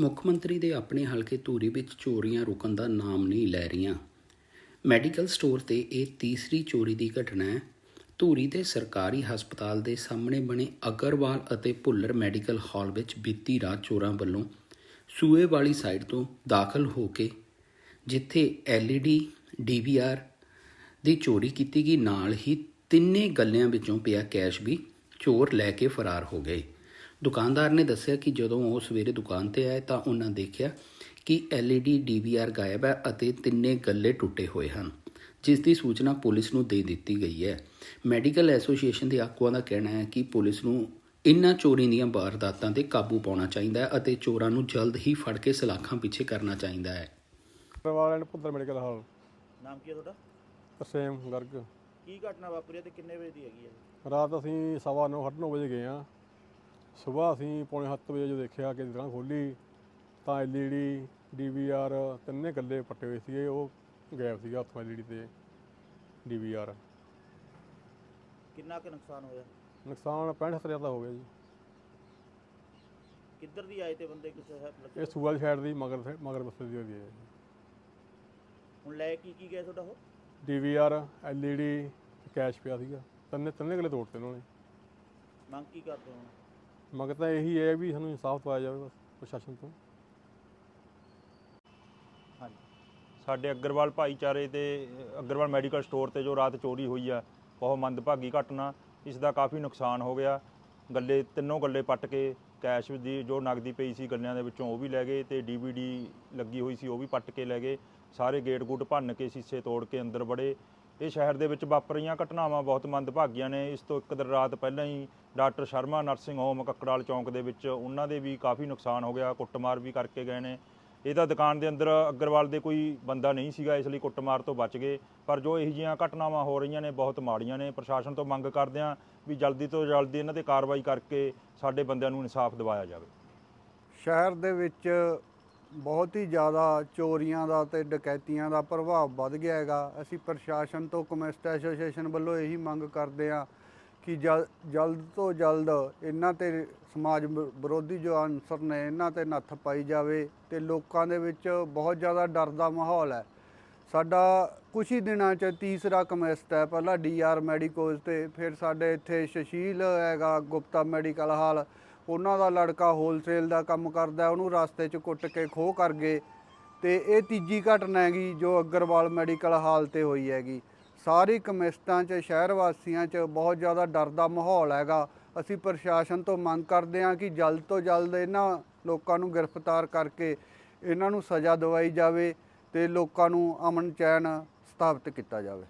ਮੁੱਖ ਮੰਤਰੀ ਦੇ ਆਪਣੇ ਹਲਕੇ ਧੂਰੀ ਵਿੱਚ ਚੋਰੀਆਂ ਰੁਕਣ ਦਾ ਨਾਮ ਨਹੀਂ ਲੈ ਰਹੀਆਂ। ਮੈਡੀਕਲ ਸਟੋਰ ਤੇ ਇਹ ਤੀਸਰੀ ਚੋਰੀ ਦੀ ਘਟਨਾ ਹੈ। ਧੂਰੀ ਦੇ ਸਰਕਾਰੀ ਹਸਪਤਾਲ ਦੇ ਸਾਹਮਣੇ ਬਣੇ ਅਗਰਵਾਲ ਅਤੇ ਭੁੱਲਰ ਮੈਡੀਕਲ ਹਾਲ ਵਿੱਚ ਬੀਤੀ ਰਾਤ ਚੋਰਾਂ ਵੱਲੋਂ ਸੂਏ ਵਾਲੀ ਸਾਈਡ ਤੋਂ ਦਾਖਲ ਹੋ ਕੇ, ਜਿੱਥੇ LED DVR ਦੀ ਚੋਰੀ ਕੀਤੀ ਗਈ, ਨਾਲ ਹੀ ਤਿੰਨੇ ਗੱਲਿਆਂ ਵਿੱਚੋਂ ਪਿਆ ਕੈਸ਼ ਵੀ ਚੋਰ ਲੈ ਕੇ ਫਰਾਰ ਹੋ ਗਏ। ਦੁਕਾਨਦਾਰ ਨੇ ਦੱਸਿਆ ਕਿ ਜਦੋਂ ਉਹ ਸਵੇਰੇ ਦੁਕਾਨ ਤੇ ਆਏ ਤਾਂ ਉਹਨਾਂ ਦੇਖਿਆ ਕਿ LED DVR ਗਾਇਬ ਹੈ ਅਤੇ ਤਿੰਨੇ ਗੱਲੇ ਟੁੱਟੇ ਹੋਏ ਹਨ ਜਿਸ ਦੀ ਸੂਚਨਾ ਪੁਲਿਸ ਨੂੰ ਦੇ ਦਿੱਤੀ ਗਈ ਹੈ। ਮੈਡੀਕਲ ਐਸੋਸੀਏਸ਼ਨ ਦੇ ਆਗੂਆਂ ਦਾ ਕਹਿਣਾ ਹੈ ਕਿ ਪੁਲਿਸ ਨੂੰ ਇਨ੍ਹਾਂ ਚੋਰੀ ਦੀਆਂ ਵਾਰਦਾਤਾਂ ਤੇ ਕਾਬੂ ਪਾਉਣਾ ਚਾਹੀਦਾ ਹੈ ਅਤੇ ਚੋਰਾਂ ਨੂੰ ਜਲਦ ਹੀ ਫੜ ਕੇ ਸਲਾਖਾਂ ਪਿੱਛੇ ਕਰਨਾ ਚਾਹੀਦਾ ਹੈ। ਵਾਲਿਆਂ ਨੇ ਪੁੱਤਰ ਮੈਡੀਕਲ ਹਾਲ। ਨਾਮ ਕੀ ਹੈ ਤੁਹਾਡਾ? ਤਰਸੇਮ ਗਰਗ। ਕੀ ਘਟਨਾ ਵਾਪਰੀ ਹੈ ਤੇ ਕਿੰਨੇ ਵਜੇ ਦੀ ਹੈਗੀ ਹੈ? ਰਾਤ ਅਸੀਂ ਸਵਾ ਨੌ ਅੱਠ ਨੌ ਵਜੇ ਗਏ ਆ ਸਵੇਰ ਅਸੀਂ ਪੌਣੇ ਸੱਤ ਵਜੇ ਜਦੋਂ ਦੇਖਿਆ ਕਿ ਦੁਕਾਨ ਖੋਲੀ ਤਾਂ ਐਲਈਡੀ ਡੀਵੀਆਰ ਤਿੰਨੇ ਗੱਲੇ ਪੱਟੇ ਹੋਏ ਸੀਗੇ ਉਹ ਗਾਇਬ ਸੀਗਾ ਉੱਥੋਂ ਐਲਈਡੀ ਤੇ ਡੀਵੀਆਰ। ਕਿੰਨਾ ਕੁ ਨੁਕਸਾਨ ਹੋਇਆ? ਨੁਕਸਾਨ 65 ਹਜ਼ਾਰ ਦਾ ਹੋ ਗਿਆ ਜੀ। ਕਿੱਧਰ ਦੀ ਆਏ ਤੇ ਬੰਦੇ ਕਿਸੇ ਹੈ? ਇਹ ਸੂਆ ਦੀ ਸਾਈਡ ਦੀ ਮਗਰ ਮਗਰ ਬਸਤੇ ਦੀ ਹੋਈ ਹੈ। ਹੁਣ ਲੈ ਕੀ ਕੀ ਗਏ ਤੁਹਾਡਾ ਉਹ? ਡੀਵੀਆਰ ਐਲਈਡੀ ਕੈਸ਼ ਪਿਆ ਸੀਗਾ। ਤਿੰਨੇ ਤਿੰਨੇ ਗੱਲੇ ਤੋੜਤੇ ਉਹਨਾਂ ਨੇ। ਮੰਗ ਕੀ ਕਰਦੇ ਹੋ ਮਗਰ ਤਾਂ ਇਹੀ ਹੈ ਵੀ ਸਾਨੂੰ ਇਨਸਾਫ ਦਵਾਇਆ ਜਾਵੇ ਬਸ, ਪ੍ਰਸ਼ਾਸਨ ਤੋਂ। ਹਾਂਜੀ। ਸਾਡੇ ਅਗਰਵਾਲ ਭਾਈਚਾਰੇ ਤੇ, ਅਗਰਵਾਲ ਮੈਡੀਕਲ ਸਟੋਰ ਤੇ ਜੋ ਰਾਤ ਚੋਰੀ ਹੋਈ ਆ, ਬਹੁਤ ਮੰਦਭਾਗੀ ਘਟਨਾ, ਇਸ ਦਾ ਕਾਫੀ ਨੁਕਸਾਨ ਹੋ ਗਿਆ। ਗੱਲੇ, ਤਿੰਨੋਂ ਗੱਲੇ ਪੱਟ ਕੇ ਕੈਸ਼ ਦੀ, ਜੋ ਨਗਦੀ ਪਈ ਸੀ ਗੱਲਿਆਂ ਦੇ ਵਿੱਚੋਂ ਉਹ ਵੀ ਲੈ ਗਏ ਤੇ ਡੀਵੀਡੀ ਲੱਗੀ ਹੋਈ ਸੀ ਉਹ ਵੀ ਪੱਟ ਕੇ ਲੈ ਗਏ। ਸਾਰੇ ਗੇਟ ਗੂਟ ਭੰਨ ਕੇ ਸ਼ੀਸ਼ੇ ਤੋੜ ਕੇ ਅੰਦਰ ਵੜੇ। ਇਹ ਸ਼ਹਿਰ ਦੇ ਵਿੱਚ ਵਾਪਰ ਰਹੀਆਂ ਘਟਨਾਵਾਂ ਬਹੁਤ ਮੰਦਭਾਗੀਆਂ ਨੇ। ਇਸ ਤੋਂ ਇੱਕ ਦਿਨ ਰਾਤ ਪਹਿਲਾਂ ਹੀ doctor Sharma, nursing home, Kakkaral ਚੌਂਕ ਦੇ ਵਿੱਚ ਉਹਨਾਂ ਦੇ ਵੀ ਕਾਫੀ ਨੁਕਸਾਨ ਹੋ ਗਿਆ, ਕੁੱਟਮਾਰ ਵੀ ਕਰਕੇ ਗਏ ਨੇ। ਇਹ ਤਾਂ ਦੁਕਾਨ ਦੇ ਅੰਦਰ ਅਗਰਵਾਲ ਦੇ ਕੋਈ ਬੰਦਾ ਨਹੀਂ ਸੀਗਾ, ਇਸ ਲਈ ਕੁੱਟਮਾਰ ਤੋਂ ਬਚ ਗਏ। ਪਰ ਜੋ ਇਹੋ ਜਿਹੀਆਂ ਘਟਨਾਵਾਂ ਹੋ ਰਹੀਆਂ ਨੇ, ਬਹੁਤ ਮਾੜੀਆਂ ਨੇ। ਪ੍ਰਸ਼ਾਸਨ ਤੋਂ ਮੰਗ ਕਰਦੇ ਹਾਂ ਵੀ ਜਲਦੀ ਤੋਂ ਜਲਦੀ ਇਹਨਾਂ ਤੇ ਕਾਰਵਾਈ ਕਰਕੇ ਸਾਡੇ ਬੰਦਿਆਂ ਨੂੰ ਇਨਸਾਫ ਦਿਵਾਇਆ ਜਾਵੇ। ਸ਼ਹਿਰ ਦੇ ਵਿੱਚ ਬਹੁਤ ਹੀ ਜ਼ਿਆਦਾ ਚੋਰੀਆਂ ਦਾ ਤੇ ਡਕੈਤੀਆਂ ਦਾ ਪ੍ਰਭਾਵ ਵੱਧ ਗਿਆ ਹੈਗਾ। ਅਸੀਂ ਪ੍ਰਸ਼ਾਸਨ ਤੋਂ ਕਮਿਸਟ ਐਸੋਸੀਏਸ਼ਨ ਵੱਲੋਂ ਇਹੀ ਮੰਗ ਕਰਦੇ ਹਾਂ ਕਿ ਜਲਦ ਤੋਂ ਜਲਦ ਇਹਨਾਂ ਤੇ ਸਮਾਜ ਵਿਰੋਧੀ ਜੋ ਅਨਸਰ ਨੇ ਇਹਨਾਂ ਤੇ ਨੱਥ ਪਾਈ ਜਾਵੇ ਤੇ ਲੋਕਾਂ ਦੇ ਵਿੱਚ ਬਹੁਤ ਜ਼ਿਆਦਾ ਡਰ ਦਾ ਮਾਹੌਲ ਹੈ। ਸਾਡਾ ਕੁਝ ਹੀ ਦਿਨਾਂ 'ਚ ਤੀਸਰਾ ਕਮਿਸਟ ਹੈ, ਪਹਿਲਾਂ ਡੀਆਰ ਮੈਡੀਕੋਜ਼ ਤੇ, ਫਿਰ ਸਾਡੇ ਇੱਥੇ ਸ਼ਸ਼ੀਲ ਹੈਗਾ ਗੁਪਤਾ ਮੈਡੀਕਲ ਹਾਲ ਉਹਨਾਂ ਦਾ ਲੜਕਾ ਹੋਲਸੇਲ ਦਾ ਕੰਮ ਕਰਦਾ, ਉਹਨੂੰ ਰਸਤੇ 'ਚ ਕੁੱਟ ਕੇ ਖੋਹ ਕਰ ਗਏ ਤੇ ਇਹ ਤੀਜੀ ਘਟਨਾ ਹੈਗੀ ਜੋ ਅਗਰਵਾਲ ਮੈਡੀਕਲ ਹਾਲ ਤੇ ਹੋਈ ਹੈਗੀ। ਸਾਰੀ ਕਮਿਸਟਾਂ 'ਚ, ਸ਼ਹਿਰ ਵਾਸੀਆਂ 'ਚ ਬਹੁਤ ਜ਼ਿਆਦਾ ਡਰ ਦਾ ਮਾਹੌਲ ਹੈਗਾ। ਅਸੀਂ ਪ੍ਰਸ਼ਾਸਨ ਤੋਂ ਮੰਗ ਕਰਦੇ ਹਾਂ ਕਿ ਜਲਦ ਤੋਂ ਜਲਦ ਇਹਨਾਂ ਲੋਕਾਂ ਨੂੰ ਗ੍ਰਿਫਤਾਰ ਕਰਕੇ ਇਹਨਾਂ ਨੂੰ ਸਜ਼ਾ ਦਿਵਾਈ ਜਾਵੇ ਤੇ ਲੋਕਾਂ ਨੂੰ ਅਮਨ ਚੈਨ ਸਥਾਪਿਤ ਕੀਤਾ ਜਾਵੇ।